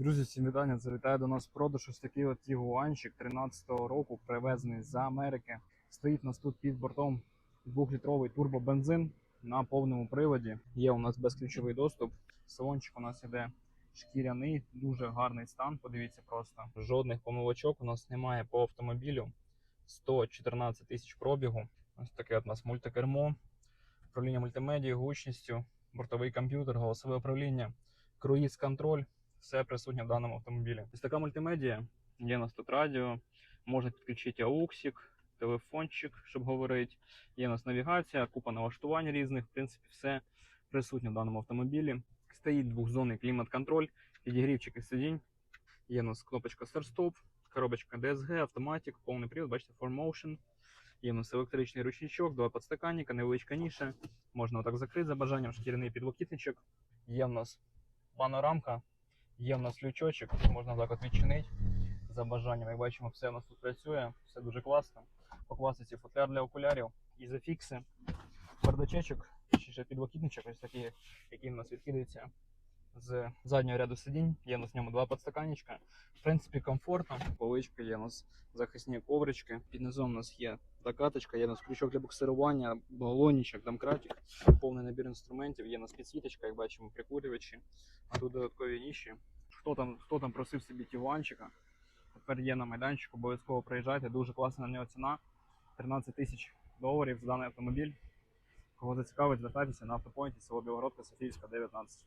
Друзі, всім вітання. Завітає до нас в продаж ось такий от тігуанчик 13-го року, привезений з Америки. Стоїть у нас тут під бортом двохлітровий турбобензин на повному приводі. Є у нас безключовий доступ. Салончик у нас іде шкіряний, дуже гарний стан. Подивіться просто. Жодних помилочок у нас немає по автомобілю. 114 тисяч пробігу. Ось таке от у нас мультикермо, управління мультимедією, гучністю, бортовий комп'ютер, голосове управління, круїз контроль все присутнє в даному автомобілі. Ось така мультимедія. Є у нас тут радіо, можна підключити ауксик, телефончик, щоб говорити. Є у нас навігація, купа налаштувань різних. В принципі, все присутнє в даному автомобілі. Стоїть двохзонний клімат-контроль, підігрівчики сидінь. Є у нас кнопочка старт-стоп, коробочка DSG, автоматик, повний привод, бачите, 4Motion. Є у нас електричний ручничок, два підстаканника, невеличка ніша. Можна отак закрити за бажанням, шкіряний підлокітничок. Є в нас панорамка, Є в нас лючочок, можна так от відчинити за бажанням. Як бачимо, все у нас тут працює, все дуже класно. По класиці футляр для окулярів, ізофікси, бардачечок, ще підлокітничок, ось такий, який у нас відкидається з заднього ряду сидінь. Є у нас в ньому два підстаканничка. В принципі, комфортно. Поличка є у нас захисні коврички. Під низом у нас є докаточка, є у нас крючок для буксирування, балонічок, домкратик, повний набір інструментів. Є у нас підсвіточка, як бачимо, прикурювачі. А тут додаткові ніші. Хто там, хто там просив собі тігуанчика, тепер є на майданчику, обов'язково приїжджайте. Дуже класна на нього ціна. 13 тисяч доларів за даний автомобіль. Кого зацікавить, звертайтеся на автопойнті село Білогородка, Софійська, 19.